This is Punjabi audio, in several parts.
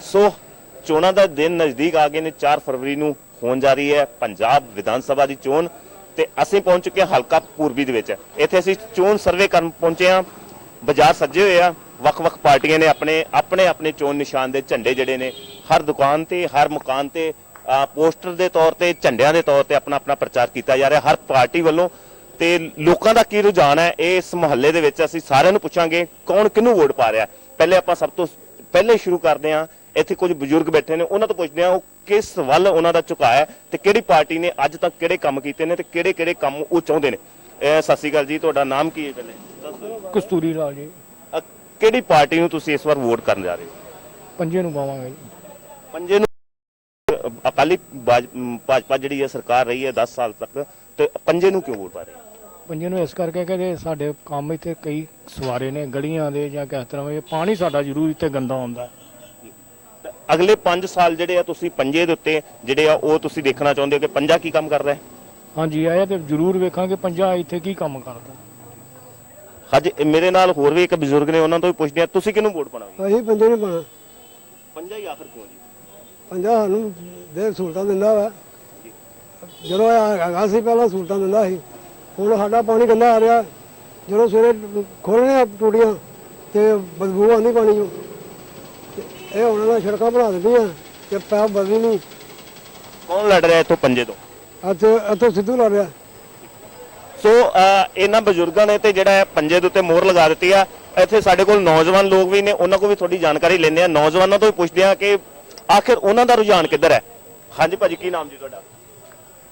ਸੋ ਚੋਣਾਂ ਦਾ ਦਿਨ ਨਜ਼ਦੀਕ ਆ ਗਏ ਨੇ 4 ਫਰਵਰੀ ਨੂੰ ਹੋਣ ਜਾ ਰਹੀ ਹੈ ਪੰਜਾਬ ਵਿਧਾਨ ਸਭਾ ਦੀ ਚੋਣ ਤੇ ਅਸੀਂ ਪਹੁੰਚ ਚੁੱਕੇ ਹਾਂ ਹਲਕਾ ਪੂਰਬੀ ਦੇ ਵਿੱਚ। ਇੱਥੇ ਅਸੀਂ ਚੋਣ ਸਰਵੇ ਕਰਨ ਪਹੁੰਚੇ ਹਾਂ। ਬਾਜ਼ਾਰ ਸੱਜੇ ਹੋਏ ਆ। ਵੱਖ-ਵੱਖ ਪਾਰਟੀਆਂ ਨੇ ਆਪਣੇ ਆਪਣੇ ਆਪਣੇ ਚੋਣ ਨਿਸ਼ਾਨ ਦੇ ਝੰਡੇ ਜਿਹੜੇ ਨੇ, ਹਰ ਦੁਕਾਨ ਤੇ, ਹਰ ਮਕਾਨ ਤੇ ਪੋਸਟਰ ਦੇ ਤੌਰ ਤੇ, ਝੰਡਿਆਂ ਦੇ ਤੌਰ ਤੇ ਆਪਣਾ ਆਪਣਾ ਪ੍ਰਚਾਰ ਕੀਤਾ ਜਾ ਰਿਹਾ। ਹਰ ਪਾਰਟੀ ਵੱਲੋਂ ਤੇ ਲੋਕਾਂ ਦਾ ਕੀ ਰੁਝਾਨ ਹੈ, ਇਹ ਇਸ ਮੁਹੱਲੇ ਦੇ ਵਿੱਚ ਅਸੀਂ ਸਾਰਿਆਂ ਨੂੰ ਪੁੱਛਾਂਗੇ ਕੌਣ ਕਿਹਨੂੰ ਵੋਟ ਪਾ ਰਿਹਾ। ਪਹਿਲੇ ਆਪਾਂ ਸਭ ਤੋਂ ਪਹਿਲੇ ਸ਼ੁਰੂ ਕਰਦੇ ਹਾਂ। ਇੱਥੇ ਕੁਝ ਬਜ਼ੁਰਗ ਬੈਠੇ ਨੇ ਉਹਨਾਂ ਤੋਂ ਪੁੱਛਦੇ ਹਾਂ ਉਹ ਕਿਸ ਵੱਲ ਉਹਨਾਂ ਦਾ ਝੁਕਾਅ ਹੈ ਤੇ ਕਿਹੜੀ ਪਾਰਟੀ ਨੇ ਅੱਜ ਤੱਕ ਕਿਹੜੇ ਕੰਮ ਕੀਤੇ ਨੇ ਤੇ ਕਿਹੜੇ ਕਿਹੜੇ ਕੰਮ ਉਹ ਚਾਹੁੰਦੇ ਨੇ। ਅਹ ਸਤਿ ਸ਼੍ਰੀ ਅਕਾਲ ਜੀ ਤੁਹਾਡਾ ਨਾਮ ਕੀ ਹੈ ਪਹਿਲੇ? ਕਸਤੂਰੀ ਲਾਲ ਜੀ। ਕਿਹੜੀ ਪਾਰਟੀ ਨੂੰ ਤੁਸੀਂ ਇਸ ਵਾਰ ਵੋਟ ਕਰਨ ਜਾ ਰਹੇ ਹੋ? ਪੰਜੇ ਨੂੰ ਪਾਵਾਂਗੇ ਜੀ। ਪੰਜੇ ਨੂੰ ਅਕਾਲੀ ਬਾਜ- ਅਮ ਭਾਜਪਾ ਜਿਹੜੀ ਹੈ ਸਰਕਾਰ ਰਹੀ ਹੈ 10 ਸਾਲ ਤੱਕ ਤੇ ਪੰਜੇ ਨੂੰ ਕਿਉਂ ਵੋਟ ਪਾ ਰਹੇ ਹੋ? ਪੰਜੇ ਨੂੰ ਇਸ ਕਰਕੇ ਕਿ ਜੇ ਸਾਡੇ ਕੰਮ ਇੱਥੇ ਕਈ ਸਵਾਰੇ ਨੇ ਗਲੀਆਂ ਦੇ ਜਾਂ ਕਿਸ ਤਰ੍ਹਾਂ ਵੀ ਪਾਣੀ ਸਾਡਾ ਜ਼ਰੂਰ ਇੱਥੇ ਗੰਦਾ ਹੁੰਦਾ। ਤੇ ਅਗਲੇ 5 ਸਾਲ ਜਿਹੜੇ ਆ ਤੁਸੀਂ ਪੰਜੇ ਦੇ ਉੱਤੇ ਜਿਹੜੇ ਆ ਉਹ ਤੁਸੀਂ ਦੇਖਣਾ ਚਾਹੁੰਦੇ ਹੋ ਕਿ ਪੰਜਾ ਕੀ ਕੰਮ ਕਰ ਰਿਹਾ ਹੈ? ਹਾਂਜੀ ਆਇਆ ਤੇ ਜ਼ਰੂਰ ਵੇਖਾਂਗੇ ਪੰਜਾ ਇੱਥੇ ਕੀ ਕੰਮ ਕਰਦਾ ਹਜੇ ਮੇਰੇ ਨਾਲ ਹੋਰ ਵੀ ਇੱਕ ਬਜ਼ੁਰਗ ਨੇ ਉਹਨਾਂ ਤੋਂ ਵੀ ਪੁੱਛਦੇ ਆ ਤੁਸੀਂ ਕਿਹਨੂੰ ਵੋਟ ਪਾਣਾਗੇ ਅਸੀਂ ਪੰਜੇ ਨਹੀਂ ਪਾਣਾ ਪੰਜਾ ਹੀ ਆਖਰ ਕਿਉਂ ਜੀ? ਪੰਜਾ ਸਾਨੂੰ ਦੇ ਸਹੂਲਤਾਂ ਦਿੰਦਾ ਵਾ। ਜਦੋਂ ਹੈਗਾ ਸੀ ਪਹਿਲਾਂ ਸਹੂਲਤਾਂ ਦਿੰਦਾ ਸੀ। ਹੁਣ ਸਾਡਾ ਪਾਣੀ ਗੰਦਾ ਆ ਰਿਹਾ। ਜਦੋਂ ਸਵੇਰੇ ਖੋਲ੍ਹਣੇ ਆ ਟੂਟੀਆਂ ਤੇ ਬਦਬੂ ਆਉਂਦੀ ਪਾਣੀ ਚੋਂ। ਇਹ ਹੁਣ ਨਾ ਸੜਕਾਂ ਬਣਾ ਦਿੰਦੀਆਂ ਤੇ ਪੈਪ ਬਦਲੀ ਨਹੀਂ। ਕੌਣ ਲੜ ਰਿਹਾ ਇੱਥੋਂ ਪੰਜੇ ਤੋਂ? ਅੱਜ ਇੱਥੋਂ ਸਿੱਧੂ ਲੜ ਰਿਹਾ। ਸੋ ਇਹਨਾਂ ਬਜ਼ੁਰਗਾਂ ਨੇ ਤੇ ਜਿਹੜਾ ਪੰਜੇ ਦੇ ਉੱਤੇ ਮੋਹਰ ਲਗਾ ਦਿੱਤੀ ਆ। ਇੱਥੇ ਸਾਡੇ ਕੋਲ ਨੌਜਵਾਨ ਲੋਕ ਵੀ ਨੇ ਉਹਨਾਂ ਕੋਲ ਵੀ ਥੋੜੀ ਜਾਣਕਾਰੀ ਲੈਂਦੇ ਆ। ਨੌਜਵਾਨਾਂ ਤੋਂ ਵੀ ਪੁੱਛਦੇ ਆ ਕਿ ਆਖਿਰ ਉਹਨਾਂ ਦਾ ਰੁਝਾਨ ਕਿੱਧਰ ਹੈ? ਹਾਂਜੀ ਭਾਜੀ ਕੀ ਨਾਮ ਜੀ ਤੁਹਾਡਾ?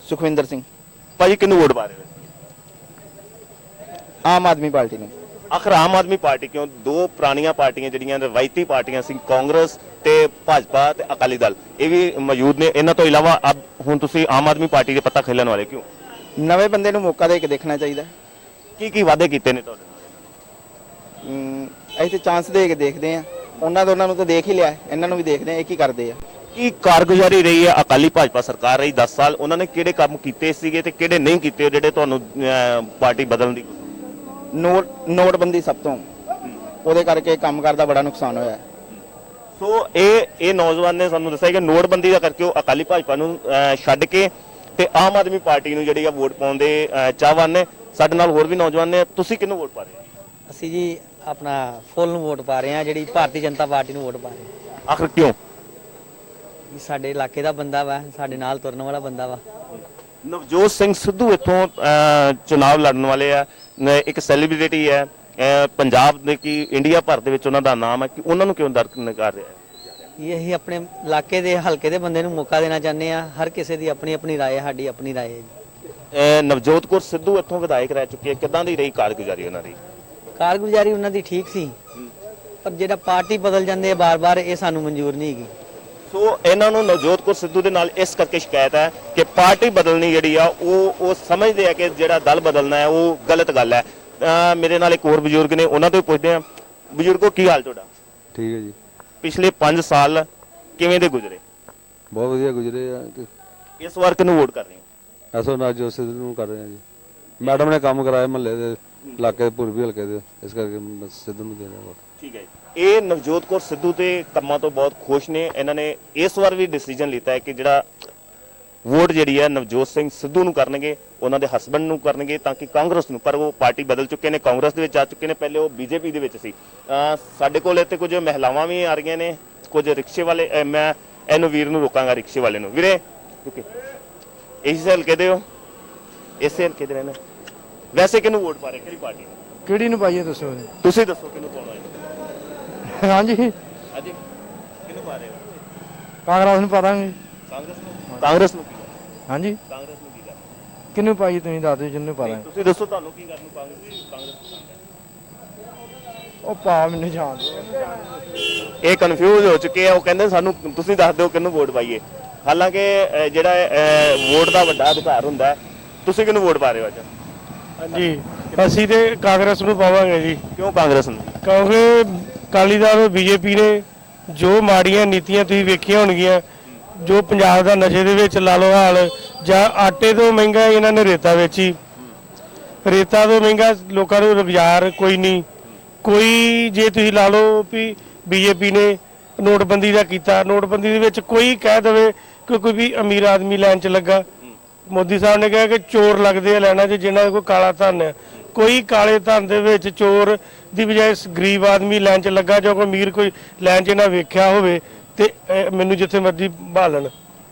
ਸੁਖਵਿੰਦਰ ਸਿੰਘ। ਭਾਜੀ ਕਿਹਨੂੰ ਵੋਟ ਪਾ ਰਹੇ ਹੋ? ਆਮ ਆਦਮੀ ਪਾਰਟੀ ਨੂੰ। ਆਖਰ ਆਮ ਆਦਮੀ ਪਾਰਟੀ ਕਿਉਂ? ਦੋ ਪੁਰਾਣੀਆਂ ਪਾਰਟੀਆਂ ਜਿਹੜੀਆਂ ਰਵਾਇਤੀ ਪਾਰਟੀਆਂ ਸੀ ਕਾਂਗਰਸ ਤੇ ਭਾਜਪਾ ਤੇ ਅਕਾਲੀ ਦਲ। ਇਹ ਵੀ ਮੌਜੂਦ ਨੇ। ਇਹਨਾਂ ਤੋਂ ਇਲਾਵਾ ਅਬ ਹੁਣ ਤੁਸੀਂ ਆਮ ਆਦਮੀ ਪਾਰਟੀ ਦੇ ਪੱਤਾ ਖੇਲਣ ਵਾਲੇ ਕਿਉਂ? ਨਵੇਂ ਬੰਦੇ ਨੂੰ ਮੌਕਾ ਦੇ ਕੇ ਦੇਖਣਾ ਚਾਹੀਦਾ। ਕੀ ਕੀ ਵਾਅਦੇ ਕੀਤੇ ਨੇ ਤੁਹਾਡੇ ਅਸੀਂ ਤੇ ਚਾਂਸ ਦੇ ਕੇ ਦੇਖਦੇ ਆ ਉਹਨਾਂ ਦੋਨਾਂ ਨੂੰ ਤਾਂ ਦੇਖ ਹੀ ਲਿਆ। ਇਹਨਾਂ ਨੂੰ ਵੀ ਦੇਖਦੇ ਆ ਇਹ ਕੀ ਕਰਦੇ ਆ। ਕੀ ਕਾਰਗੁਜ਼ਾਰੀ ਰਹੀ ਹੈ ਅਕਾਲੀ ਭਾਜਪਾ ਸਰਕਾਰ ਰਹੀ 10 ਸਾਲ? ਉਹਨਾਂ ਨੇ ਕਿਹੜੇ ਕੰਮ ਕੀਤੇ ਸੀਗੇ ਤੇ ਕਿਹੜੇ ਨਹੀਂ ਕੀਤੇ ਜਿਹੜੇ ਤੁਹਾਨੂੰ ਅਹ, ਪਾਰਟੀ ਬਦਲਣ ਦੀ ਨੋਟ ਨੋਟਬੰਦੀ ਸਭ ਤੋਂ। ਉਹਦੇ ਕਰਕੇ ਕੰਮ ਕਰਦਾ ਬੜਾ ਨੁਕਸਾਨ ਹੋਇਆ। ਹੈ। ਸੋ ਇਹ ਇਹ ਨੌਜਵਾਨ ਨੇ ਸਾਨੂੰ ਦੱਸਿਆ ਕਿ ਨੋਟਬੰਦੀ ਦਾ ਕਰਕੇ ਉਹ ਅਕਾਲੀ ਭਾਜਪਾ ਨੂੰ ਅਹ, ਛੱਡ ਕੇ ਤੇ ਆਮ ਆਦਮੀ ਪਾਰਟੀ ਨੂੰ ਜਿਹੜੀ ਆ ਵੋਟ ਪਾਉਣ ਦੇ ਅਹ, ਚਾਹਵਾਨ ਨੇ। ਸਾਡੇ ਨਾਲ ਹੋਰ ਵੀ ਨੌਜਵਾਨ ਨੇ। ਤੁਸੀਂ ਕਿਹਨੂੰ ਵੋਟ ਪਾ ਰਹੇ ਹੋ? ਅਸੀਂ ਜੀ ਆਪਣਾ ਫੁੱਲ ਨੂੰ ਵੋਟ ਪਾ ਰਹੇ ਹਾਂ ਜਿਹੜੀ ਭਾਰਤੀ ਜਨਤਾ ਪਾਰਟੀ ਨੂੰ ਵੋਟ ਪਾ ਰਹੇ ਹਾਂ। ਆਖਰ ਕਿਉਂ? ਇਹ ਸਾਡੇ ਇਲਾਕੇ ਦਾ ਬੰਦਾ ਵਾ ਸਾਡੇ ਨਾਲ ਤੁਰਨ ਵਾਲਾ ਬੰਦਾ ਵਾ। ਨਵਜੋਤ ਸਿੰਘ ਸਿੱਧੂ ਇੱਥੋਂ ਅਹ, ਚੁਣਾਵ ਲੜਨ ਵਾਲੇ ਆ। ਇੱਕ ਸੈਲੀਬ੍ਰਿਟੀ ਹੈ ਅਹ, ਪੰਜਾਬ ਦੇ ਕੀ ਇੰਡੀਆ ਭਰ ਦੇ ਵਿੱਚ ਉਹਨਾਂ ਦਾ ਨਾਮ ਹੈ ਕਿ ਉਹਨਾਂ ਨੂੰ ਕਿਉਂ ਦਰਕਨ ਕਰ ਰਿਹਾ ਹੈ ਇਹ ਅਸੀਂ ਆਪਣੇ ਇਲਾਕੇ ਦੇ ਹਲਕੇ ਦੇ ਬੰਦੇ ਨੂੰ ਮੌਕਾ ਦੇਣਾ ਚਾਹੁੰਦੇ ਆ ਹਰ ਕਿਸੇ ਦੀ ਆਪਣੀ ਆਪਣੀ رائے ਹੈ ਸਾਡੀ ਆਪਣੀ رائے ਹੈ ਜੀ ਅਹ, ਨਵਜੋਤ ਕੌਰ ਸਿੱਧੂ ਇੱਥੋਂ ਵਿਧਾਇਕ ਰਹਿ ਚੁੱਕੀ ਹੈ ਕਿਦਾਂ ਦੀ ਰਹੀ ਕਾਰਗੁਜ਼ਾਰੀ ਉਹਨਾਂ ਦੀ ਕਾਰਗੁਜ਼ਾਰੀ ਉਹਨਾਂ ਦੀ ਠੀਕ ਸੀ ਪਰ ਜਿਹੜਾ ਪਾਰਟੀ ਬਦਲ ਜਾਂਦੇ ਆ ਬਾਰ-ਬਾਰ ਇਹ ਸਾਨੂੰ ਮਨਜ਼ੂਰ ਨਹੀਂ ਹੈਗੀ ਸੋ ਇਹਨਾਂ ਨੂੰ ਨਵਜੋਤ ਕੌਰ ਸਿੱਧੂ ਦੇ ਨਾਲ ਇਸ ਕਰਕੇ ਸ਼ਿਕਾਇਤ ਹੈ ਕਿ ਪਾਰਟੀ ਬਦਲਣੀ ਜਿਹੜੀ ਆ ਉਹ ਉਹ ਸਮਝਦੇ ਆ ਕਿ ਜਿਹੜਾ ਦਲ ਬਦਲਣਾ ਹੈ ਉਹ ਗਲਤ ਗੱਲ ਹੈ। ਮੇਰੇ ਨਾਲ ਇੱਕ ਹੋਰ ਬਜ਼ੁਰਗ ਨੇ ਉਹਨਾਂ ਤੋਂ ਪੁੱਛਦੇ ਆ ਬਜ਼ੁਰਗੋ ਕੀ ਹਾਲ ਤੁਹਾਡਾ? ਠੀਕ ਹੈ ਜੀ। ਪਿਛਲੇ 5 ਸਾਲ ਕਿਵੇਂ ਦੇ ਗੁਜ਼ਰੇ? ਬਹੁਤ ਵਧੀਆ ਗੁਜ਼ਰੇ ਆ। ਇਸ ਵਾਰ ਕਿਹਨੂੰ ਵੋਟ ਕਰ ਰਹੇ ਹੋ? ਐਸੋ ਨਾਲ ਜੋ ਸਿੱਧੂ ਨੂੰ ਕਰ ਰਹੇ ਆ ਜੀ। ਮੈਡਮ ਨੇ ਕੰਮ ਕਰਾਇਆ ਮਹੱਲੇ ਦੇ ਇਲਾਕੇ ਦੇ ਪੂਰਬੀ ਹਲਕੇ ਦੇ ਇਸ ਕਰਕੇ ਸਿੱਧੂ ਨੂੰ ਦੇ ਰਿਹਾ ਵੋਟ। ਠੀਕ ਹੈ ਜੀ। ਇਹ ਨਵਜੋਤ ਕੌਰ ਸਿੱਧੂ ਦੇ ਕੰਮਾਂ ਤੋਂ ਬਹੁਤ ਖੁਸ਼ ਨੇ। ਇਹਨਾਂ ਨੇ ਇਸ ਵਾਰ ਵੀ ਡਿਸੀਜਨ ਲਿੱਤਾ ਹੈ ਕਿ ਜਿਹੜਾ ਵੋਟ ਜਿਹੜੀ ਹੈ ਨਵਜੋਤ ਸਿੰਘ ਸਿੱਧੂ ਨੂੰ ਕਰਨਗੇ ਉਹਨਾਂ ਦੇ ਹਸਬੰਡ ਨੂੰ ਕਰਨਗੇ ਤਾਂ ਕਿ ਕਾਂਗਰਸ ਨੂੰ। ਪਰ ਉਹ ਪਾਰਟੀ ਬਦਲ ਚੁੱਕੇ ਨੇ ਕਾਂਗਰਸ ਦੇ ਵਿੱਚ ਆ ਚੁੱਕੇ ਨੇ। ਪਹਿਲੇ ਉਹ ਬੀਜੇਪੀ ਦੇ ਵਿੱਚ ਸੀ। ਸਾਡੇ ਕੋਲ ਇੱਥੇ ਕੁਝ ਮਹਿਲਾਵਾਂ ਵੀ ਆ ਰਹੀਆਂ ਨੇ ਕੁਝ ਰਿਕਸ਼ੇ ਵਾਲੇ ਮੈਂ ਇਹਨੂੰ ਵੀਰ ਨੂੰ ਰੋਕਾਂਗਾ ਰਿਕਸ਼ੇ ਵਾਲੇ ਨੂੰ। ਵੀਰੇ ਓਕੇ ਇਸੇ ਹਲਕੇ ਦੇ ਹੋ। ਇਸੇ ਹਲਕੇ ਦੇ ਰਹਿਣਾ। ਵੈਸੇ ਕਿਹਨੂੰ ਵੋਟ ਪਾ ਰਹੇ ਕਿਹੜੀ ਪਾਰਟੀ ਨੂੰ? ਕਿਹੜੀ ਨੂੰ ਪਾਈਏ ਦੱਸੋ ਤੁਸੀਂ ਦੱਸੋ ਕਿਹਨੂੰ ਪਾਉਣਾ ਹੈ? ਹਾਂਜੀ। ਹਾਂਜੀ ਕਿਹਨੂੰ ਪਾ ਰਹੇ ਹੋ? ਕਾਂਗਰਸ ਨੂੰ ਪਾਵਾਂਗੇ ਕਾਂਗਰਸ ਨੂੰ? ਕਾਂਗਰਸ ਨੂੰ ਕੀ ਕਰਨਾ? ਹਾਂਜੀ। ਕਾਂਗਰਸ ਨੂੰ ਕੀ ਕਰਨਾ? ਕਿਹਨੂੰ ਪਾਈਏ ਤੁਸੀਂ ਦੱਸ ਦਿਓ ਜਿੰਨੂੰ ਪਾਵਾਂਗੇ ਤੁਸੀਂ ਦੱਸੋ ਤੁਹਾਨੂੰ ਕੀ ਕਰਨ ਨੂੰ ਕਾਂਗਰਸ ਕਾਂਗਰਸ ਹੈ। ਉਹ ਪਾ ਮੈਨੂੰ ਜਾਣ ਇਹ ਕਨਫਿਊਜ਼ ਹੋ ਚੁੱਕੇ ਆ ਉਹ ਕਹਿੰਦੇ ਸਾਨੂੰ ਤੁਸੀਂ ਦੱਸ ਦਿਓ ਕਿਹਨੂੰ ਵੋਟ ਪਾਈਏ। ਹਾਲਾਂਕਿ ਅਹ, ਜਿਹੜਾ ਅਹ, ਵੋਟ ਦਾ ਵੱਡਾ ਅਧਿਕਾਰ ਹੁੰਦਾ ਹੈ ਤੁਸੀਂ ਕਿਹਨੂੰ ਵੋਟ ਪਾ ਰਹੇ ਹੋ ਅੱਜ? ਹਾਂਜੀ ਅਸੀਂ ਤੇ ਕਾਂਗਰਸ ਨੂੰ ਪਾਵਾਂਗੇ ਜੀ। ਕਿਉਂ ਕਾਂਗਰਸ ਨੂੰ? ਕਿਉਂਕਿ ਅਕਾਲੀ ਦਲ ਬੀਜੇਪੀ ਨੇ ਜੋ ਮਾੜੀਆਂ ਨੀਤੀਆਂ ਤੁਸੀਂ ਵੇਖੀਆਂ ਹੋਣਗੀਆਂ, ਜੋ ਪੰਜਾਬ ਦਾ ਨਸ਼ੇ ਦੇ ਵਿੱਚ ਲਾ ਲਓ ਹਾਲ ਜਾਂ ਆਟੇ ਤੋਂ ਮਹਿੰਗਾ ਇਹਨਾਂ ਨੇ ਰੇਤਾ ਵੇਚੀ। ਰੇਤਾ ਤੋਂ ਮਹਿੰਗਾ ਲੋਕਾਂ ਨੂੰ ਰੁਜ਼ਗਾਰ ਕੋਈ ਨਹੀਂ। ਕੋਈ ਜੇ ਤੁਸੀਂ ਲਾ ਲਓ ਵੀ ਬੀਜੇਪੀ ਨੇ ਨੋਟਬੰਦੀ ਦਾ ਕੀਤਾ, ਨੋਟਬੰਦੀ ਦੇ ਵਿੱਚ ਕੋਈ ਕਹਿ ਦੇਵੇ ਕਿ ਕੋਈ ਵੀ ਅਮੀਰ ਆਦਮੀ ਲੈਣ 'ਚ ਲੱਗਾ। ਮੋਦੀ ਸਾਹਿਬ ਨੇ ਕਿਹਾ ਕਿ ਚੋਰ ਲੱਗਦੇ ਆ ਲੈਣਾ 'ਚ, ਜਿਨ੍ਹਾਂ ਦਾ ਕੋਈ ਕਾਲਾ ਧਨ ਹੈ। ਕੋਈ ਕਾਲੇ ਧਨ ਦੇ ਵਿੱਚ ਚੋਰ ਦੀ ਬਜਾਏ ਗਰੀਬ ਆਦਮੀ ਲਾਈਨ 'ਚ ਲੱਗਾ ਜੋ ਕੋਈ ਅਮੀਰ ਕੋਈ ਲਾਈਨ 'ਚ ਨਾ ਵੇਖਿਆ ਹੋਵੇ ਤੇ ਅਹ, ਮੈਨੂੰ ਜਿੱਥੇ ਮਰਜ਼ੀ ਭਾਲਣ।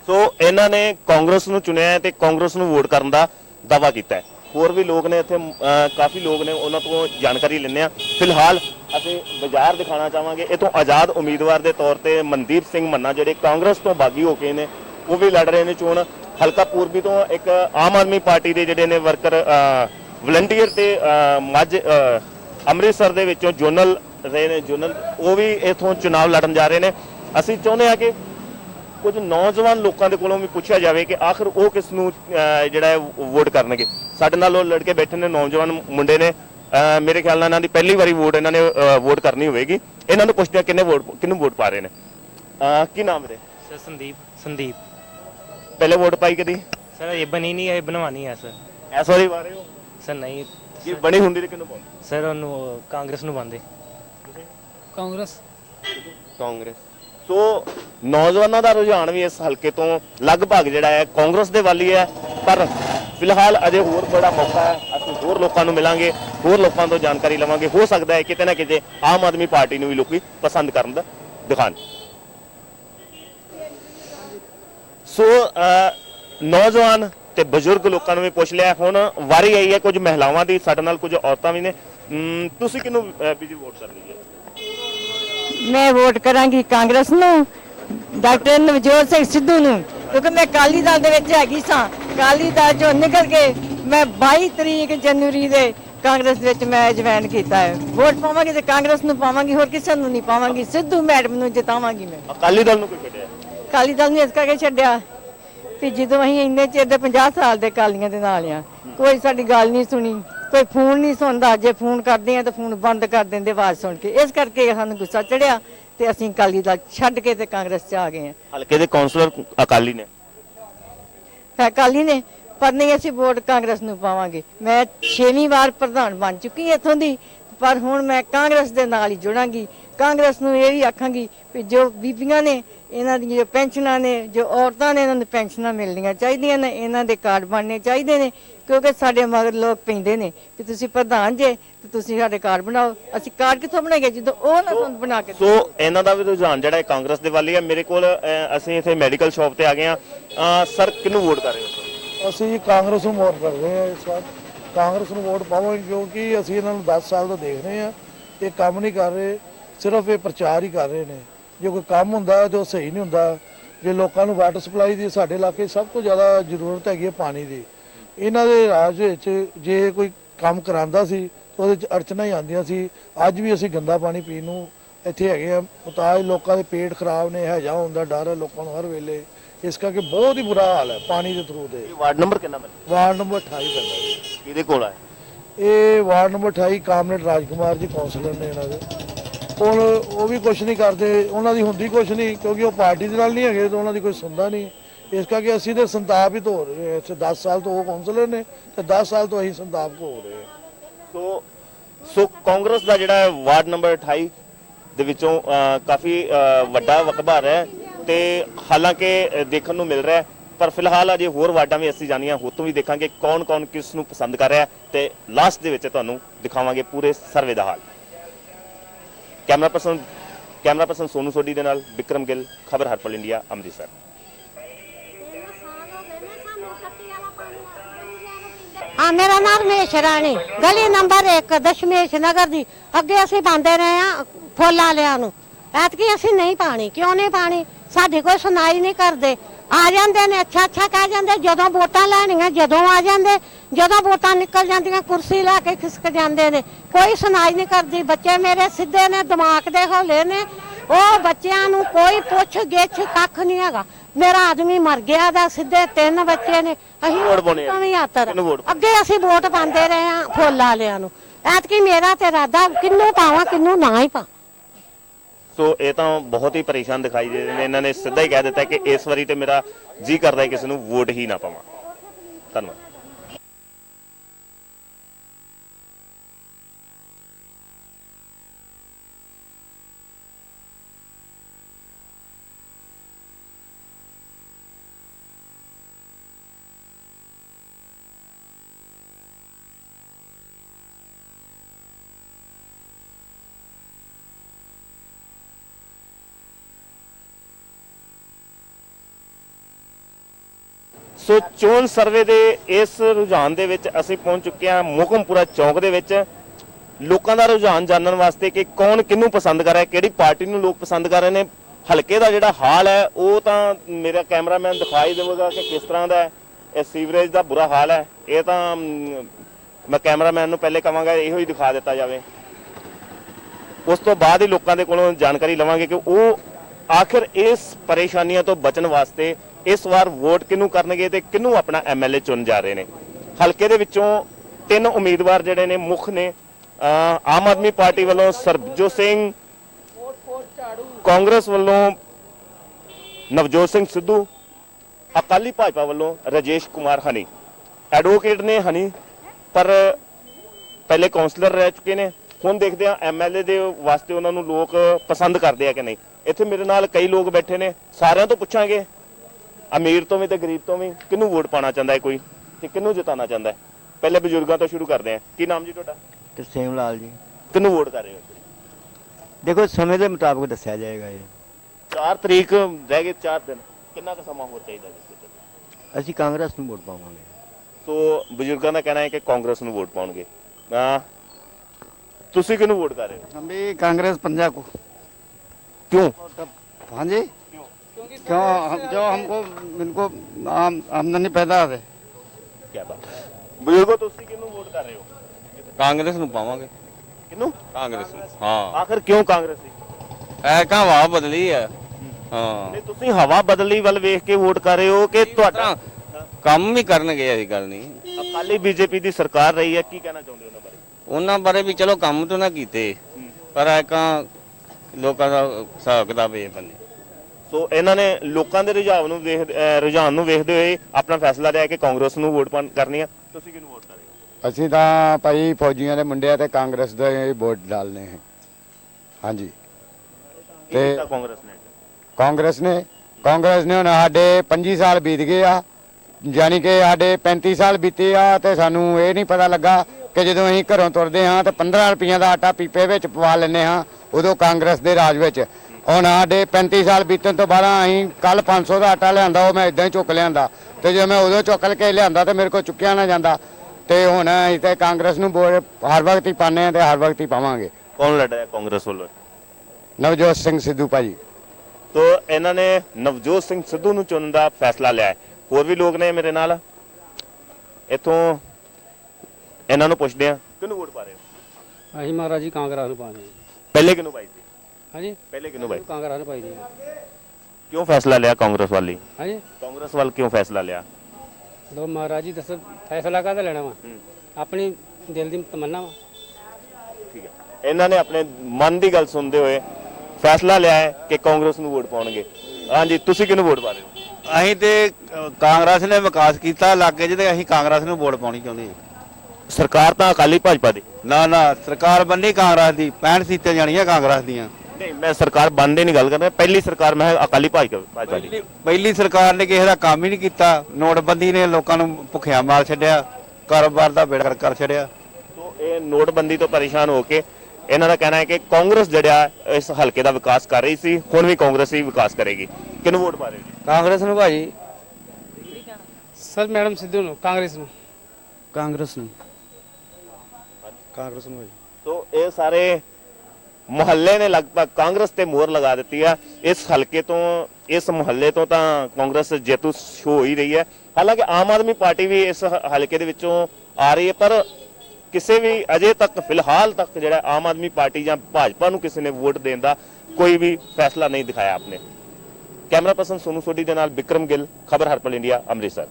ਸੋ ਇਹਨਾਂ ਨੇ ਕਾਂਗਰਸ ਨੂੰ ਚੁਣਿਆ ਹੈ ਤੇ ਕਾਂਗਰਸ ਨੂੰ ਵੋਟ ਕਰਨ ਦਾ ਦਾਵਾ ਕੀਤਾ ਹੈ। ਹੋਰ ਵੀ ਲੋਕ ਨੇ ਇੱਥੇ ਅਹ, ਕਾਫੀ ਲੋਕ ਨੇ ਉਹਨਾਂ ਤੋਂ ਜਾਣਕਾਰੀ ਲੈਂਦੇ ਆ ਫਿਲਹਾਲ ਅਸੀਂ ਬਾਜ਼ਾਰ ਦਿਖਾਣਾ ਚਾਹਾਂਗੇ। ਇਥੋਂ ਆਜ਼ਾਦ ਉਮੀਦਵਾਰ ਦੇ ਤੌਰ ਤੇ ਮਨਦੀਪ ਸਿੰਘ ਮੰਨਾ ਜਿਹੜੇ ਕਾਂਗਰਸ ਤੋਂ ਬਾਗੀ ਹੋ ਕੇ ਨੇ ਉਹ ਵੀ ਲੜ ਰਹੇ ਨੇ ਚੋਣ। ਹਲਕਾ ਪੂਰਬੀ ਤੋਂ ਇੱਕ ਆਮ ਆਦਮੀ ਪਾਰਟੀ ਦੇ ਜਿਹੜੇ ਨੇ ਵਰਕਰ ਵਲੰਟੀਅਰ ਤੇ ਮੱਝ ਅੰਮ੍ਰਿਤਸਰ ਦੇ ਵਿੱਚੋਂ ਜੋਨਲ ਰਹੇ ਨੇ ਜੋਨਲ ਉਹ ਵੀ ਇਥੋਂ ਚੋਣਾਂ ਲੜਨ ਜਾ ਰਹੇ ਨੇ। ਅਸੀਂ ਚਾਹੁੰਦੇ ਆ ਕਿ ਕੁਝ ਨੌਜਵਾਨ ਲੋਕਾਂ ਦੇ ਕੋਲੋਂ ਵੀ ਪੁੱਛਿਆ ਜਾਵੇ ਕਿ ਆਖਰ ਉਹ ਕਿਸ ਨੂੰ ਜਿਹੜਾ ਵੋਟ ਕਰਨਗੇ। ਸਾਡੇ ਨਾਲ ਉਹ ਲੜਕੇ ਬੈਠੇ ਨੇ ਨੌਜਵਾਨ ਮੁੰਡੇ ਨੇ। ਮੇਰੇ ਖਿਆਲ ਨਾਲ ਇਹਨਾਂ ਦੀ ਪਹਿਲੀ ਵਾਰੀ ਵੋਟ ਇਹਨਾਂ ਨੇ ਵੋਟ ਕਰਨੀ ਹੋਵੇਗੀ। ਇਹਨਾਂ ਨੂੰ ਪੁੱਛਦੇ ਆ ਕਿੰਨੇ ਵੋਟ ਕਿਹਨੂੰ ਵੋਟ ਪਾ ਰਹੇ ਨੇ। ਕੀ ਨਾਮ ਰੇ ਸਰ ਸੰਦੀਪ ਸੰਦੀਪ। ਪਹਿਲੇ ਵੋਟ ਪਾਈ ਕਦੀ? ਸਰ ਇਹ ਬਣੀ ਨਹੀਂ ਇਹ ਬਣਵਾਣੀ ਹੈ ਸਰ। ਐ ਸੌਰੀ ਬਾਰੇ ਹੋ? ਸਰ ਨਹੀਂ। ਜੇ ਬਣੀ ਹੁੰਦੀ ਤੇ ਕਿਹਨੂੰ ਪਾਉਂਦੇ? ਸਰ ਉਹਨੂੰ ਕਾਂਗਰਸ ਨੂੰ ਪਾਉਂਦੇ। ਕਾਂਗਰਸ। ਕਾਂਗਰਸ। ਸੋ ਨੌਜਵਾਨਾਂ ਦਾ ਰੁਝਾਨ ਵੀ ਇਸ ਹਲਕੇ ਤੋਂ ਲਗਭਗ ਜਿਹੜਾ ਹੈ ਕਾਂਗਰਸ ਦੇ ਵੱਲ ਹੈ ਪਰ ਫਿਲਹਾਲ ਅਜੇ ਹੋਰ ਬੜਾ ਮੌਕਾ ਹੈ। ਅਸੀਂ ਹੋਰ ਲੋਕਾਂ ਨੂੰ ਮਿਲਾਂਗੇ ਹੋਰ ਲੋਕਾਂ ਤੋਂ ਜਾਣਕਾਰੀ ਲਵਾਂਗੇ। ਹੋ ਸਕਦਾ ਹੈ ਕਿਤੇ ਨਾ ਕਿਤੇ ਆਮ ਆਦਮੀ ਪਾਰਟੀ ਨੂੰ ਵੀ ਲੋਕੀ ਪਸੰਦ ਕਰਨ ਦਾ ਦਿਖਾਣ। ਸੋ ਨੌਜਵਾਨ ਤੇ ਬਜ਼ੁਰਗ ਲੋਕਾਂ ਨੂੰ ਵੀ ਪੁੱਛ ਲਿਆ ਹੁਣ ਵਾਰੀ ਆਈ ਹੈ ਕੁਝ ਮਹਿਲਾਵਾਂ ਦੀ ਸਾਡੇ ਨਾਲ ਕੁਝ ਔਰਤਾਂ ਵੀ ਨੇ। ਤੁਸੀਂ ਕਿਹਨੂੰ ਬੀਜੀ ਵੋਟ ਕਰਨੀ ਹੈ ਮੈਂ ਵੋਟ ਕਰਾਂਗੀ ਕਾਂਗਰਸ ਨੂੰ ਡਾਕਟਰ ਨਵਜੋਤ ਸਿੰਘ ਸਿੱਧੂ ਨੂੰ ਕਿਉਂਕਿ ਮੈਂ ਕਾਲੀ ਦਲ ਦੇ ਵਿੱਚ ਹੈਗੀ ਸਾਂ। ਕਾਲੀ ਦਲ ਚੋਂ ਨਿਕਲ ਕੇ ਮੈਂ 22 ਤਰੀਕ ਜਨਵਰੀ ਦੇ ਕਾਂਗਰਸ ਵਿੱਚ ਮੈਂ ਜੁਆਇਨ ਕੀਤਾ ਹੈ। ਵੋਟ ਪਾਵਾਂਗੀ ਤੇ ਕਾਂਗਰਸ ਨੂੰ ਪਾਵਾਂਗੀ ਹੋਰ ਕਿਸੇ ਨੂੰ ਨਹੀਂ ਪਾਵਾਂਗੀ। ਸਿੱਧੂ ਮੈਡਮ ਨੂੰ ਜਿਤਾਵਾਂਗੀ ਮੈਂ। ਅਕਾਲੀ ਦਲ ਨੂੰ ਕੋਈ ਕੱਢਿਆ ਕਾਲੀ ਦਲ ਨੂੰ ਇਸ ਕਰਕੇ ਛੱਡਿਆ। ਵੀ ਜਦੋਂ ਅਸੀਂ ਇੰਨੇ ਚਿਰ ਦੇ 50 ਸਾਲ ਦੇ ਕਾਲੀਆਂ ਦੇ ਨਾਲ ਆ ਕੋਈ ਸਾਡੀ ਗੱਲ ਨਹੀਂ ਸੁਣੀ ਕੋਈ ਫੋਨ ਨਹੀਂ ਸੁਣਦਾ। ਜੇ ਫੋਨ ਕਰਦੇ ਆ ਤਾਂ ਫੋਨ ਬੰਦ ਕਰ ਦਿੰਦੇ ਆਵਾਜ਼ ਸੁਣ ਕੇ। ਇਸ ਕਰਕੇ ਸਾਨੂੰ ਗੁੱਸਾ ਚੜਿਆ ਤੇ ਅਸੀਂ ਕਾਲੀ ਦਲ ਛੱਡ ਕੇ ਤੇ ਕਾਂਗਰਸ 'ਚ ਆ ਗਏ ਆ। ਹਲਕੇ ਦੇ ਕਾਉਂਸਲਰ ਅਕਾਲੀ ਨੇ? ਹੈ ਕਾਲੀ ਨੇ ਪਰ ਨਹੀਂ ਅਸੀਂ ਵੋਟ ਕਾਂਗਰਸ ਨੂੰ ਪਾਵਾਂਗੇ। ਮੈਂ 6ਵੀਂ ਵਾਰ ਪ੍ਰਧਾਨ ਬਣ ਚੁੱਕੀ ਇੱਥੋਂ ਦੀ ਪਰ ਹੁਣ ਮੈਂ ਕਾਂਗਰਸ ਦੇ ਨਾਲ ਹੀ ਜੁੜਾਂਗੀ। ਕਾਂਗਰਸ ਨੂੰ ਇਹ ਵੀ ਆਖਾਂਗੀ ਵੀ ਜੋ ਬੀਬੀਆਂ ਨੇ ਇਹਨਾਂ ਦੀਆਂ ਜੋ ਪੈਨਸ਼ਨਾਂ ਨੇ ਜੋ ਔਰਤਾਂ ਨੇ ਇਹਨਾਂ ਨੂੰ ਪੈਨਸ਼ਨਾਂ ਮਿਲਣੀਆਂ ਚਾਹੀਦੀਆਂ ਨੇ ਇਹਨਾਂ ਦੇ ਕਾਰਡ ਬਣਨੇ ਚਾਹੀਦੇ ਨੇ ਕਿਉਂਕਿ ਸਾਡੇ ਮਗਰ ਲੋਕ ਪੈਂਦੇ ਨੇ ਕਿ ਤੁਸੀਂ ਪ੍ਰਧਾਨ ਜੇ ਤੇ ਤੁਸੀਂ ਸਾਡੇ ਕਾਰਡ ਬਣਾਓ। ਅਸੀਂ ਕਾਰਡ ਕਿੱਥੋਂ ਬਣਾਈਏ? ਜਦੋਂ ਉਹ ਨਾ ਸਾਨੂੰ ਬਣਾ ਕੇ ਸੋ ਇਹਨਾਂ ਦਾ ਵੀ ਰੁਝਾਨ ਜਿਹੜਾ ਹੈ ਕਾਂਗਰਸ ਦੇ ਵੱਲ ਹੀ ਹੈ ਮੇਰੇ ਕੋਲ ਅਸੀਂ ਇੱਥੇ ਮੈਡੀਕਲ ਸ਼ਾਪ ਤੇ ਆ ਗਏ ਆ ਸਰ ਕਿਹਨੂੰ ਵੋਟ ਕਰ ਰਹੇ ਹੋ? ਅਸੀਂ ਕਾਂਗਰਸ ਨੂੰ ਵੋਟ ਕਰਦੇ ਹਾਂ ਇਸ ਵਾਰ। ਕਾਂਗਰਸ ਨੂੰ ਵੋਟ ਪਾਵਾਂਗੇ ਕਿਉਂਕਿ ਅਸੀਂ ਇਹਨਾਂ ਨੂੰ 10 ਸਾਲ ਤੋਂ ਦੇਖ ਰਹੇ ਹਾਂ। ਇਹ ਕੰਮ ਨਹੀਂ ਕਰ ਰਹੇ ਸਿਰਫ ਇਹ ਪ੍ਰਚਾਰ ਹੀ ਕਰ ਰਹੇ ਨੇ। ਜੇ ਕੋਈ ਕੰਮ ਹੁੰਦਾ ਤੇ ਉਹ ਸਹੀ ਨਹੀਂ ਹੁੰਦਾ। ਜੇ ਲੋਕਾਂ ਨੂੰ ਵਾਟਰ ਸਪਲਾਈ ਦੀ ਸਾਡੇ ਇਲਾਕੇ ਸਭ ਤੋਂ ਜ਼ਿਆਦਾ ਜ਼ਰੂਰਤ ਹੈਗੀ ਹੈ ਪਾਣੀ ਦੀ। ਇਹਨਾਂ ਦੇ ਰਾਜ ਵਿੱਚ ਜੇ ਕੋਈ ਕੰਮ ਕਰਾਂਦਾ ਸੀ ਤਾਂ ਉਹਦੇ 'ਚ ਅੜਚਨਾ ਹੀ ਆਉਂਦੀਆਂ ਸੀ। ਅੱਜ ਵੀ ਅਸੀਂ ਗੰਦਾ ਪਾਣੀ ਪੀਣ ਨੂੰ ਇੱਥੇ ਹੈਗੇ ਆ। ਮੁਤਾਜ ਲੋਕਾਂ ਦੇ ਪੇਟ ਖਰਾਬ ਨੇ ਹੈਜਾ ਹੁੰਦਾ ਡਰ ਹੈ ਲੋਕਾਂ ਨੂੰ ਹਰ ਵੇਲੇ। ਇਸ ਕਰਕੇ ਬਹੁਤ ਹੀ ਬੁਰਾ ਹਾਲ ਹੈ ਪਾਣੀ ਦੇ ਥਰੂ ਦੇ ਵਾਰਡ ਨੰਬਰ ਕਿੰਨਾ ਮੈਨੂੰ ਵਾਰਡ ਨੰਬਰ 28 ਪੈਂਦਾ ਜੀ। ਕਿਹਦੇ ਕੋਲ ਹੈ ਇਹ? ਵਾਰਡ ਨੰਬਰ 28 ਕਾਮਰੇਡ ਰਾਜਕੁਮਾਰ ਜੀ ਕੌਂਸਲਰ ਨੇ ਇਹਨਾਂ ਦੇ। ਹੁਣ ਉਹ ਵੀ ਕੁਝ ਨਹੀਂ ਕਰਦੇ ਉਹਨਾਂ ਦੀ ਹੁੰਦੀ ਕੁਝ ਨਹੀਂ ਕਿਉਂਕਿ ਉਹ ਪਾਰਟੀ ਦੇ ਨਾਲ ਨਹੀਂ ਹੈਗੇ ਤਾਂ ਉਹਨਾਂ ਦੀ ਕੋਈ ਸੁਣਦਾ ਨਹੀਂ। ਇਸ ਕਰਕੇ ਅਸੀਂ ਤੇ ਸੰਤਾਪ ਹੀ ਧੋ ਰਹੇ ਹਾਂ। ਇੱਥੇ 10 ਸਾਲ ਤੋਂ ਉਹ ਕੌਂਸਲਰ ਨੇ ਤੇ 10 ਸਾਲ ਤੋਂ ਅਸੀਂ ਸੰਤਾਪ ਧੋ ਰਹੇ ਹਾਂ। ਸੋ ਸੋ ਕਾਂਗਰਸ ਦਾ ਜਿਹੜਾ ਹੈ ਵਾਰਡ ਨੰਬਰ 28 ਦੇ ਵਿੱਚੋਂ ਅਹ, ਕਾਫੀ ਅਹ, ਵੱਡਾ ਵਕਬਾ ਹੈ ਤੇ ਹਾਲਾਂਕਿ ਅਹ, ਦੇਖਣ ਨੂੰ ਮਿਲ ਰਿਹਾ ਹੈ ਪਰ ਫਿਲਹਾਲ ਅਜੇ ਹੋਰ ਵਾਰਡਾਂ ਵੀ ਅਸੀਂ ਜਾਣੀਆਂ ਹੋ ਤੋਂ ਵੀ ਦੇਖਾਂਗੇ ਕੌਣ ਕੌਣ ਕਿਸ ਨੂੰ ਪਸੰਦ ਕਰ ਰਿਹਾ ਹੈ ਤੇ ਲਾਸਟ ਦੇ ਵਿੱਚ ਤੁਹਾਨੂੰ ਦਿਖਾਵਾਂਗੇ ਪੂਰੇ ਸਰਵੇ ਦਾ ਹਾਲ। Camera person camera person Sonu Sodhi ਦੇ ਨਾਲ ਵਿਕਰਮ ਗਿੱਲ, ਖਬਰ ਹਰਪਲ ਇੰਡੀਆ, ਅੰਮ੍ਰਿਤਸਰ। ਆ ਮੇਰਾ ਨਾਮ ਰਮੇਸ਼ ਰਾਣੀ। ਗਲੀ ਨੰਬਰ 1 ਦਸ਼ਮੇਸ਼ ਨਗਰ ਦੀ। ਅੱਗੇ ਅਸੀਂ ਪਾਉਂਦੇ ਰਹੇ ਆ ਫੁੱਲ ਵਾਲਿਆਂ ਨੂੰ। ਐਤਕੀ ਅਸੀਂ ਨਹੀਂ ਪਾਣੀ। ਕਿਉਂ ਨਹੀਂ ਪਾਣੀ? ਸਾਡੀ ਕੋਈ ਸੁਣਾਈ ਨਹੀਂ ਕਰਦੇ। ਆ ਜਾਂਦੇ ਨੇ ਅੱਛਾ ਅੱਛਾ ਕਹਿ ਜਾਂਦੇ ਜਦੋਂ ਵੋਟਾਂ ਲੈਣੀਆਂ ਜਦੋਂ ਆ ਜਾਂਦੇ ਜਦੋਂ ਵੋਟਾਂ ਨਿਕਲ ਜਾਂਦੀਆਂ ਕੁਰਸੀ ਲਾ ਕੇ ਖਿਸਕ ਜਾਂਦੇ ਨੇ। ਕੋਈ ਸੁਣਾਈ ਨਹੀਂ ਕਰਦੀ ਬੱਚੇ ਮੇਰੇ ਸਿੱਧੇ ਨੇ ਦਿਮਾਗ ਦੇ ਹੌਲੇ ਨੇ। ਉਹ ਬੱਚਿਆਂ ਨੂੰ ਕੋਈ ਪੁੱਛ ਗਿੱਛ ਕੱਖ ਨਹੀਂ ਹੈਗਾ। ਮੇਰਾ ਆਦਮੀ ਮਰ ਗਿਆ ਦਾ ਸਿੱਧੇ ਤਿੰਨ ਬੱਚੇ ਨੇ। ਅਸੀਂ ਵੋਟ ਪਾਉਣੀ ਆਤਰ ਅੱਗੇ ਅਸੀਂ ਵੋਟ ਪਾਉਂਦੇ ਰਹੇ ਆ ਫੁੱਲ ਵਾਲਿਆਂ ਨੂੰ। ਐਤਕੀ ਮੇਰਾ ਤੇ ਇਰਾਦਾ ਕਿੰਨੂੰ ਪਾਵਾਂ ਕਿੰਨੂੰ ਨਾ ਹੀ ਪਾ ਸੋ ਇਹ ਤਾਂ ਬਹੁਤ ਹੀ ਪਰੇਸ਼ਾਨ ਦਿਖਾਈ ਦੇ ਰਹੇ ਨੇ। ਇਹਨਾਂ ਨੇ ਸਿੱਧਾ ਹੀ ਕਹਿ ਦਿੱਤਾ ਕਿ ਇਸ ਵਾਰੀ ਤੇ ਮੇਰਾ ਜੀ ਕਰਦਾ ਕਿਸੇ ਨੂੰ ਵੋਟ ਹੀ ਨਾ ਪਾਵਾਂ। ਧੰਨਵਾਦ। ਸੋ ਚੋਣ ਸਰਵੇ ਦੇ ਇਸ ਰੁਝਾਨ ਦੇ ਵਿੱਚ ਅਸੀਂ ਪਹੁੰਚ ਚੁੱਕੇ ਹਾਂ ਮੋਹਕਮਪੁਰਾ ਚੌਂਕ ਦੇ ਵਿੱਚ। ਲੋਕਾਂ ਦਾ ਰੁਝਾਨ ਜਾਣਨ ਵਾਸਤੇ ਕਿ ਕੌਣ ਕਿਹਨੂੰ ਪਸੰਦ ਕਰ ਰਿਹਾ, ਕਿਹੜੀ ਪਾਰਟੀ ਨੂੰ ਲੋਕ ਪਸੰਦ ਕਰ ਰਹੇ ਨੇ। ਹਲਕੇ ਦਾ ਜਿਹੜਾ ਹਾਲ ਹੈ, ਉਹ ਤਾਂ ਮੇਰਾ ਕੈਮਰਾਮੈਨ ਦਿਖਾਈ ਦੇਵੇਗਾ ਕਿ ਕਿਸ ਤਰ੍ਹਾਂ ਦਾ ਹੈ। ਇਹ ਸੀਵਰੇਜ ਦਾ ਬੁਰਾ ਹਾਲ ਹੈ। ਇਹ ਤਾਂ ਮੈਂ ਕੈਮਰਾਮੈਨ ਨੂੰ ਪਹਿਲੇ ਕਹਾਂਗਾ, ਇਹੋ ਹੀ ਦਿਖਾ ਦਿੱਤਾ ਜਾਵੇ। ਉਸ ਤੋਂ ਬਾਅਦ ਹੀ ਲੋਕਾਂ ਦੇ ਕੋਲੋਂ ਜਾਣਕਾਰੀ ਲਵਾਂਗੇ ਕਿ ਉਹ ਆਖਿਰ ਇਸ ਪਰੇਸ਼ਾਨੀਆਂ ਤੋਂ ਬਚਣ ਵਾਸਤੇ ਇਸ ਵਾਰ ਵੋਟ ਕਿਹਨੂੰ ਕਰਨਗੇ ਤੇ ਕਿਹਨੂੰ ਆਪਣਾ ਐਮਐਲਏ ਚੁਣ ਜਾ ਰਹੇ ਨੇ? ਹਲਕੇ ਦੇ ਵਿੱਚੋਂ ਤਿੰਨ ਉਮੀਦਵਾਰ ਜਿਹੜੇ ਨੇ ਮੁੱਖ ਨੇ। ਆਮ ਆਦਮੀ ਪਾਰਟੀ ਵੱਲੋਂ ਸਰਬਜੋਤ ਸਿੰਘ, ਕਾਂਗਰਸ ਵੱਲੋਂ ਨਵਜੋਤ ਸਿੰਘ ਸਿੱਧੂ, ਅਕਾਲੀ ਭਾਜਪਾ ਵੱਲੋਂ ਰਜੇਸ਼ ਕੁਮਾਰ ਹਨੀ। ਐਡਵੋਕੇਟ ਨੇ ਹਨੀ, ਪਰ ਪਹਿਲੇ ਕਾਉਂਸਲਰ ਰਹਿ ਚੁੱਕੇ ਨੇ। ਹੁਣ ਦੇਖਦੇ ਆ ਐਮਐਲਏ ਦੇ ਵਾਸਤੇ ਉਹਨਾਂ ਨੂੰ ਲੋਕ ਪਸੰਦ ਕਰਦੇ ਆ ਕਿ ਨਹੀਂ। ਇੱਥੇ ਮੇਰੇ ਨਾਲ ਕਈ ਲੋਕ ਬੈਠੇ ਨੇ। ਸਾਰਿਆਂ ਤੋਂ ਪੁੱਛਾਂਗੇ। ਅਮੀਰ ਤੋਂ ਵੀ ਤੇ ਗਰੀਬ ਤੋਂ ਵੀ ਕਿਹਨੂੰ ਵੋਟ ਪਾਣਾ ਚਾਹੁੰਦਾ ਹੈ ਕੋਈ ਤੇ ਕਿਹਨੂੰ ਜਿਤਾਉਣਾ ਚਾਹੁੰਦਾ ਹੈ ਪਹਿਲੇ ਬਜ਼ੁਰਗਾਂ ਤੋਂ ਸ਼ੁਰੂ ਕਰਦੇ ਆ ਕੀ ਨਾਮ ਜੀ ਤੁਹਾਡਾ ਤਰਸੇਮ ਲਾਲ ਜੀ ਕਿਹਨੂੰ ਵੋਟ ਕਰ ਰਹੇ ਹੋ ਦੇਖੋ ਸਮੇਂ ਦੇ ਮੁਤਾਬਕ ਦੱਸਿਆ ਜਾਏਗਾ ਇਹ 4 ਤਰੀਕ ਰਹਿ ਗਏ 4 ਦਿਨ ਕਿੰਨਾ ਕੁ ਸਮਾਂ ਹੋਰ ਚਾਹੀਦਾ ਜੀ ਅਸੀਂ ਕਾਂਗਰਸ ਨੂੰ ਵੋਟ ਪਾਵਾਂਗੇ ਸੋ ਬਜ਼ੁਰਗਾਂ ਦਾ ਕਹਿਣਾ ਹੈ ਕਿ ਕਾਂਗਰਸ ਨੂੰ ਵੋਟ ਪਾਉਣਗੇ ਆ ਤੁਸੀਂ ਕਿਹਨੂੰ ਵੋਟ ਕਰ ਰਹੇ ਹੋ हम भी कांग्रेस पंजाब को ਕਿਉਂ हाँ जी क्यों हम जो हमको इनको आम, आमदनी पैदा है ਕੀ ਬਾਤ ਬਜ਼ੁਰਗੋ ਤੁਸੀਂ ਕਿਹਨੂੰ ਵੋਟ ਕਰ ਰਹੇ ਹੋ ਕਾਂਗਰਸ ਨੂੰ ਪਾਵਾਂਗੇ ਕਿਹਨੂੰ ਕਾਂਗਰਸ ਨੂੰ ਹਾਂ ਆਖਰ ਕਿਉਂ ਕਾਂਗਰਸੀ ਐ ਕਾ ਹਵਾ ਬਦਲੀ ਹੈ ਹਾਂ ਨਹੀਂ ਤੁਸੀਂ ਹਵਾ ਬਦਲੀ ਵੱਲ ਵੇਖ ਕੇ ਵੋਟ ਕਰ ਰਹੇ ਹੋ ਕਿ ਤੁਹਾਡਾ ਕੰਮ ਵੀ ਕਰਨਗੇ ਐਸੀ ਗੱਲ ਨਹੀਂ ਅਕਾਲੀ ਬੀਜੇਪੀ ਦੀ ਸਰਕਾਰ ਰਹੀ ਹੈ ਕੀ ਕਹਿਣਾ ਚਾਹੁੰਦੇ ਹੋ ਉਹਨਾਂ ਬਾਰੇ ਉਹਨਾਂ ਬਾਰੇ ਵੀ ਚਲੋ ਕੰਮ ਤੋਂ ਨਾ ਕੀਤੇ ਪਰ ਐ ਕਾ ਲੋਕਾਂ ਦਾ ਹਿਸਾਬ ਕਿਤਾਬ ਇਹ ਬੰਨੇ ਸੋ ਇਹਨਾਂ ਨੇ ਲੋਕਾਂ ਦੇ ਰੁਝਾਨ ਨੂੰ ਵੇਖ ਰੁਝਾਨ ਨੂੰ ਵੇਖਦੇ ਹੋਏ ਆਪਣਾ ਫੈਸਲਾ ਲਿਆ ਕਿ ਕਾਂਗਰਸ ਨੂੰ ਵੋਟ ਪਾਉਣ- ਕਰਨੀ ਆ। ਤੁਸੀਂ ਕਿਹਨੂੰ ਵੋਟ ਕਰ ਰਹੇ ਹੋ? ਅਸੀਂ ਤਾਂ ਭਾਈ ਫੌਜੀਆਂ ਦੇ ਮੁੰਡੇ ਆ ਤੇ ਕਾਂਗਰਸ ਦੇ ਵੋਟ ਡਾਲਨੇ ਹੈ। ਹਾਂਜੀ। ਤੇ ਕਾਂਗਰਸ ਨੇ? ਕਾਂਗਰਸ ਨੇ ਕਾਂਗਰਸ ਨੇ ਹੁਣ ਸਾਡੇ 25 ਸਾਲ ਬੀਤ ਗਏ ਆ। ਯਾਨੀ ਕਿ ਸਾਡੇ 35 ਸਾਲ ਬੀਤੇ ਆ ਤੇ ਸਾਨੂੰ ਇਹ ਨਹੀਂ ਪਤਾ ਲੱਗਾ ਕਿ ਜਦੋਂ ਅਸੀਂ ਘਰੋਂ ਤੁਰਦੇ ਹਾਂ ਤੇ 15 ਰੁਪਈਆਂ ਦਾ ਆਟਾ ਪੀਪੇ ਵਿੱਚ ਪਵਾ ਲੈਂਦੇ ਹਾਂ ਉਦੋਂ ਕਾਂਗਰਸ ਦੇ ਰਾਜ ਵਿੱਚ। ਹੁਣ ਸਾਡੇ 35 ਸਾਲ ਬੀਤਣ ਤੋਂ ਬਾਅਦ ਅਸੀਂ ਕੱਲ 500 ਦਾ ਆਟਾ ਲਿਆਂਦਾ ਉਹ ਮੈਂ ਇਦਾਂ ਹੀ ਚੁੱਕ ਲਿਆਂਦਾ। ਤੇ ਜੇ ਮੈਂ ਉਦੋਂ ਚੁੱਕ ਕੇ ਲਿਆਂਦਾ ਤੇ ਮੇਰੇ ਕੋਲ ਚੁੱਕਿਆ ਨਾ ਜਾਂਦਾ। ਤੇ ਹੁਣ ਅਸੀਂ ਤੇ ਕਾਂਗਰਸ ਨੂੰ ਵੋਟ ਹਰ ਵਕਤ ਹੀ ਪਾਉਂਦੇ ਆ ਤੇ ਹਰ ਵਕਤ ਹੀ ਪਾਵਾਂਗੇ। ਕੌਣ ਲੜ ਰਿਹਾ ਕਾਂਗਰਸ ਵੱਲੋਂ? ਨਵਜੋਤ ਸਿੰਘ ਸਿੱਧੂ ਭਾਜੀ। ਤੋ ਇਹਨਾਂ ਨੇ ਨਵਜੋਤ ਸਿੰਘ ਸਿੱਧੂ ਨੂੰ ਚੁਣਨ ਦਾ ਫੈਸਲਾ ਲਿਆ ਹੋਰ ਵੀ ਲੋਕ ਨੇ ਮੇਰੇ ਨਾਲ? ਇੱਥੋਂ ਇਹਨਾਂ ਨੂੰ ਪੁੱਛਦੇ ਆ ਕਿਹਨੂੰ ਵੋਟ ਪਾ ਰਹੇ ਹੋ? ਅਸੀਂ ਮਹਾਰਾਜ ਜੀ ਕਾਂਗਰਸ ਨੂੰ ਪਾਣੀ ਪਹਿਲੇ ਕਿਹਨੂੰ ਪਾਈ ਸੀ? ਹਾਂਜੀ। ਪਹਿਲੇ ਕਿਹਨੂੰ ਪਾਈ ਕਾਂਗਰਸ ਨੂੰ ਪਾਈ ਦੀ ਕਿਉਂ ਫੈਸਲਾ ਲਿਆ ਕਾਂਗਰਸ ਵਾਲੀ? ਹਾਂਜੀ। ਕਾਂਗਰਸ ਵੱਲ ਕਿਉਂ ਫੈਸਲਾ ਲਿਆ? ਲੋ ਮਹਾਰਾਜ ਜੀ ਦੱਸੋ ਫੈਸਲਾ ਕਾਹਦਾ ਲੈਣਾ ਵਾ? ਆਪਣੀ ਦਿਲ ਦੀ ਤਮੰਨਾ ਵਾ। ਠੀਕ ਹੈ। ਇਹਨਾਂ ਨੇ ਆਪਣੇ ਮਨ ਦੀ ਗੱਲ ਸੁਣਦੇ ਹੋਏ ਫੈਸਲਾ ਲਿਆ ਹੈ ਕਿ ਕਾਂਗਰਸ ਨੂੰ ਵੋਟ ਪਾਉਣਗੇ। ਹਾਂਜੀ ਤੁਸੀਂ ਕਿਹਨੂੰ ਵੋਟ ਪਾ ਰਹੇ ਹੋ? ਅਸੀਂ ਤੇ ਅ, ਕਾਂਗਰਸ ਨੇ ਵਿਕਾਸ ਕੀਤਾ ਇਲਾਕੇ 'ਚ ਤੇ ਅਸੀਂ ਕਾਂਗਰਸ ਨੂੰ ਵੋਟ ਪਾਉਣੀ ਚਾਹੁੰਦੇ ਹਾਂ। ਸਰਕਾਰ ਤਾਂ ਅਕਾਲੀ ਭਾਜਪਾ ਦੀ। ਨਾ ਨਾ ਸਰਕਾਰ ਬੰਨੀ ਕਾਂਗਰਸ ਦੀ 65 ਸੀਟਾਂ ਜਾਣੀਆਂ ਕਾਂਗਰਸ ਦੀਆਂ। ਮੈਂ ਸਰਕਾਰ ਬੰਦ ਨਹੀਂ ਗੱਲ ਕਰ ਰਿਹਾ ਪਹਿਲੀ ਸਰਕਾਰ ਮੈਂ ਅਕਾਲੀ ਭਾਜਪਾ ਭਾਜਪਾ ਦੀ। ਪਹਿਲੀ- ਪਹਿਲੀ ਸਰਕਾਰ ਨੇ ਕਿਸੇ ਦਾ ਕੰਮ ਹੀ ਨਹੀਂ ਕੀਤਾ ਨੋਟਬੰਦੀ ਨੇ ਲੋਕਾਂ ਨੂੰ ਭੁੱਖਿਆ ਮਾਰ ਛੱਡਿਆ ਕਾਰੋਬਾਰ ਦਾ ਬੇੜਾ ਕਰ ਛੱਡਿਆ। ਸੋ ਇਹ ਨੋਟਬੰਦੀ ਤੋਂ ਪਰੇਸ਼ਾਨ ਹੋ ਕੇ ਇਹਨਾਂ ਦਾ ਕਹਿਣਾ ਹੈ ਕਿ ਕਾਂਗਰਸ ਜਿਹੜਾ ਇਸ ਹਲਕੇ ਦਾ ਵਿਕਾਸ ਕਰ ਰਹੀ ਸੀ ਹੁਣ ਵੀ ਕਾਂਗਰਸ ਹੀ ਵਿਕਾਸ ਕਰੇਗੀ। ਕਿਹਨੂੰ ਵੋਟ ਪਾ ਰਹੇ ਹੋ ਜੀ? ਕਾਂਗਰਸ ਨੂੰ ਭਾਜੀ। ਸਰ ਮੈਡਮ ਸਿੱਧੂ ਨੂੰ ਕਾਂਗਰਸ ਨੂੰ। ਕਾਂਗਰਸ ਨੂੰ। ਕਾਂਗਰਸ ਨੂੰ ਸੋ ਇਹ ਸਾਰੇ ਮੁਹੱਲੇ ਨੇ ਲਗਭਗ ਕਾਂਗਰਸ ਤੇ ਮੋਹਰ ਲਗਾ ਦਿੱਤੀ ਹੈ ਇਸ ਹਲਕੇ ਤੋਂ, ਇਸ ਮੁਹੱਲੇ ਤੋਂ ਤਾਂ ਕਾਂਗਰਸ ਜੇਤੂ ਹੋ ਹੀ ਰਹੀ ਹੈ। ਹਾਲਾਂਕਿ ਆਮ ਆਦਮੀ ਪਾਰਟੀ ਵੀ ਇਸ ਹਲਕੇ ਦੇ ਵਿੱਚੋਂ ਆ ਰਹੀ ਹੈ, ਪਰ ਕਿਸੇ ਵੀ ਅਜੇ ਤੱਕ, ਫਿਲਹਾਲ ਤੱਕ ਜਿਹੜਾ ਆਮ ਆਦਮੀ ਪਾਰਟੀ ਜਾਂ ਭਾਜਪਾ ਨੂੰ ਕਿਸੇ ਨੇ ਵੋਟ ਦੇਣ ਦਾ ਕੋਈ ਵੀ ਫੈਸਲਾ ਨਹੀਂ ਦਿਖਾਇਆ ਆਪਨੇ। ਕੈਮਰਾ ਪਰਸਨ ਸੋਨੂ ਸੋਢੀ ਦੇ ਨਾਲ ਵਿਕਰਮ ਗਿੱਲ, ਖਬਰ ਹਰਪਲ ਇੰਡੀਆ, ਅੰਮ੍ਰਿਤਸਰ।